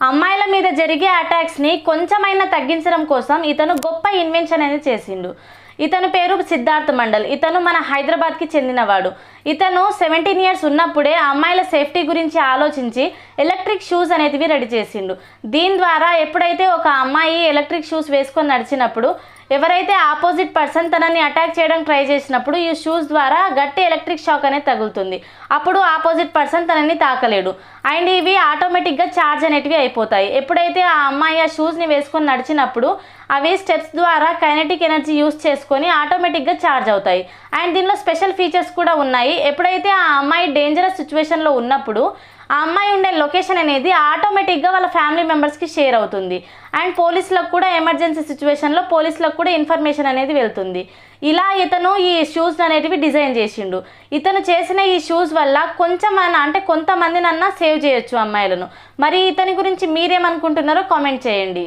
అమ్మాయిల మీద జరిగే అటాక్స్ని కొంచెమైనా తగ్గించడం కోసం ఇతను గొప్ప ఇన్వెన్షన్ అనేది చేసిండు. ఇతని పేరు సిద్ధార్థ్ మండల్. ఇతను మన హైదరాబాద్కి చెందినవాడు. ఇతను సెవెంటీన్ ఇయర్స్ ఉన్నప్పుడే అమ్మాయిల సేఫ్టీ గురించి ఆలోచించి ఎలక్ట్రిక్ షూస్ అనేటివి రెడీ చేసిండు. దీని ద్వారా ఎప్పుడైతే ఒక అమ్మాయి ఎలక్ట్రిక్ షూస్ వేసుకొని నడిచినప్పుడు ఎవరైతే ఆపోజిట్ పర్సన్ తనని అటాక్ చేయడం ట్రై చేసినప్పుడు ఈ షూస్ ద్వారా గట్టి ఎలక్ట్రిక్ షాక్ అనేది తగులుతుంది. అప్పుడు ఆపోజిట్ పర్సన్ తనని తాకలేడు. అండ్ ఇవి ఆటోమేటిక్గా ఛార్జ్ అనేటివి అయిపోతాయి. ఎప్పుడైతే ఆ అమ్మాయి ఆ షూస్ని వేసుకొని నడిచినప్పుడు అవి స్టెప్స్ ద్వారా కైనెటిక్ ఎనర్జీ యూస్ చేసుకొని ఆటోమేటిక్గా ఛార్జ్ అవుతాయి. అండ్ దీనిలో స్పెషల్ ఫీచర్స్ కూడా ఉన్నాయి. ఎప్పుడైతే ఆ అమ్మాయి డేంజరస్ సిచ్యువేషన్లో ఉన్నప్పుడు ఆ అమ్మాయి ఉండే లొకేషన్ అనేది ఆటోమేటిక్గా వాళ్ళ ఫ్యామిలీ మెంబర్స్కి షేర్ అవుతుంది. అండ్ పోలీసులకు కూడా ఎమర్జెన్సీ సిచ్యువేషన్లో పోలీసులకు కూడా ఇన్ఫర్మేషన్ అనేది వెళ్తుంది. ఇలా ఇతను ఈ షూస్ అనేటివి డిజైన్ చేసిండు. ఇతను చేసిన ఈ షూస్ వల్ల కొంచెం అంటే కొంతమందినన్నా సేవ్ చేయొచ్చు అమ్మాయిలను. మరి ఇతని గురించి మీరేమనుకుంటున్నారో కామెంట్ చేయండి.